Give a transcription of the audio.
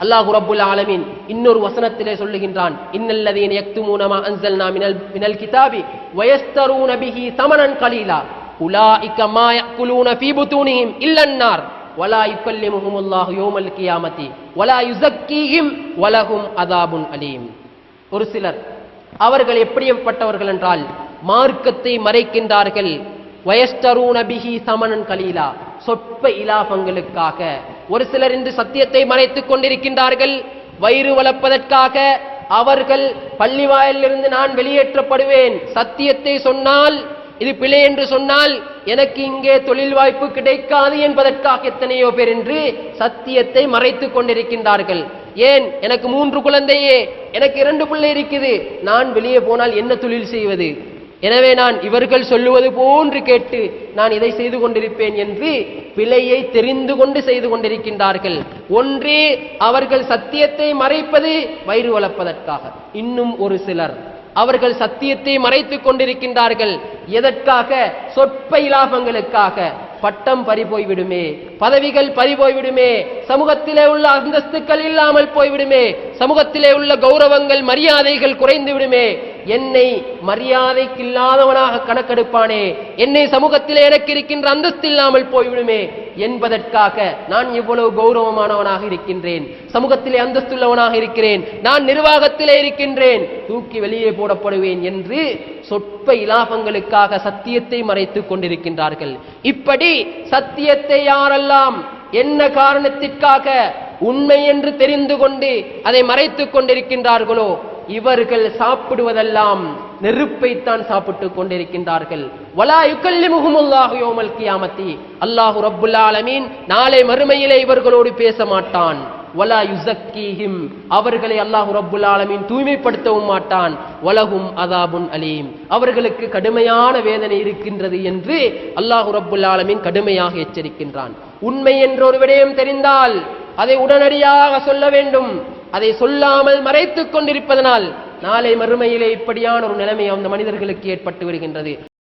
அல்லாஹு ரபுல் ஆலமீன் இன்னொரு வசனத்திலே சொல்லுகின்றான் இன்னல்லதீன் யக்துமூனமா அன்சல்னா மினல் மினல் கிதாபி வயஸ்தரூன பிஹி தமனன் கலீலா உலாஇக மா யக்குலூன ஃபீ புதூனிஹிம் இல்லன்னார் வலா யுக்கல்லிமுஹும் அல்லாஹு யௌமல் கியாமத்தி வலா யுஸக்கீஹிம் வலஹும் அதாபுன் அலீம். ஒரு சிலர் அவர்கள் எப்படிப்பட்டவர்கள் என்றால் மார்க்கத்தை மறைக்கின்றார்கள் வயஸ்தரூன பிஹி சமணன் கலீலா சொற்ப இலாபங்களுக்காக. ஒரு சிலர் இன்று சத்தியத்தை மறைத்துக் கொண்டிருக்கின்றார்கள். வயிறு வளர்ப்பதற்காக அவர்கள் பள்ளிவாயிலிருந்து நான் வெளியேற்றப்படுவேன். சத்தியத்தை சொன்னால் இது பிழை என்று சொன்னால் எனக்கு இங்கே தொழில் வாய்ப்பு கிடைக்காது என்பதற்காக எத்தனையோ பேர் என்று சத்தியத்தை மறைத்துக் கொண்டிருக்கின்றார்கள். ஏன்? எனக்கு மூன்று குழந்தையே எனக்கு இரண்டு பிள்ளை இருக்குது. நான் வெளியே போனால் என்ன தொழில் செய்வது? எனவே நான் இவர்கள் சொல்லுவது போன்று கேட்டு நான் இதை செய்து கொண்டிருப்பேன் என்று பிழையை தெரிந்து கொண்டு செய்து கொண்டிருக்கின்றார்கள். ஒன்றே அவர்கள் சத்தியத்தை மறைப்பது வயிறு வளர்ப்பதற்காக இன்னும் ஒரு சிலர் அவர்கள் சத்தியத்தை மறைத்துக் கொண்டிருக்கின்றார்கள். எதற்காக? சொற்ப இலாபங்களுக்காக. பட்டம் பறிபோய்விடுமே பதவிகள் பறிபோய்விடுமே சமூகத்திலே உள்ள அந்தஸ்துக்கள் இல்லாமல் போய்விடுமே சமூகத்திலே உள்ள கௌரவங்கள் மரியாதைகள் குறைந்து விடுமே என்னை மரியாதைக்கில்லாதவனாக கணக்கெடுப்பானே? என்னை சமூகத்தில் எனக்கு இருக்கின்ற அந்தஸ்து இல்லாமல் போய்விடுமே? என்பதற்காக நான் இவ்வளவு கௌரவமானவனாக இருக்கின்றேன். சமூகத்திலே அந்தஸ்துள்ளவனாக இருக்கிறேன். நான் நிர்வாகத்திலே இருக்கின்றேன். தூக்கி வெளியே போடப்படுவேன் என்று சொற்ப இலாபங்களுக்காக சத்தியத்தை மறைத்துக் கொண்டிருக்கின்றார்கள். இப்படி சத்தியத்தை யாரெல்லாம் என்ன காரணத்திற்காக உண்மை என்று தெரிந்து கொண்டு அதை மறைத்துக் கொண்டிருக்கின்றார்களோ இவர்கள் சாப்பிடுவதெல்லாம் நெருப்பைத்தான் சாப்பிட்டுக் கொண்டிருக்கின்றார்கள். வலா யுக்கல்லிமுஹுமுல்லாஹு யௌமல் கியாமத்தி. அல்லாஹு ரப்புல் ஆலமீன் நாளை மறுமையிலே இவர்களோடு பேச மாட்டான். வலா யுசக்கீஹிம். அவர்களை அல்லாஹு ரப்புல் ஆலமீன் தூய்மைப்படுத்தவும் மாட்டான். வலகும் அதாபுன் அலீம். அவர்களுக்கு கடுமையான வேதனை இருக்கின்றது என்று அல்லாஹு ரப்புல் ஆலமீன் கடுமையாக எச்சரிக்கின்றான். உண்மை என்ற ஒரு விடயம் தெரிந்தால் அதை உடனடியாக சொல்ல வேண்டும். அதை சொல்லாமல் மறைத்துக் கொண்டிருப்பதனால் நாளை மறுமையிலே இப்படியான ஒரு நிலைமை அந்த மனிதர்களுக்கு ஏற்பட்டு வருகின்றது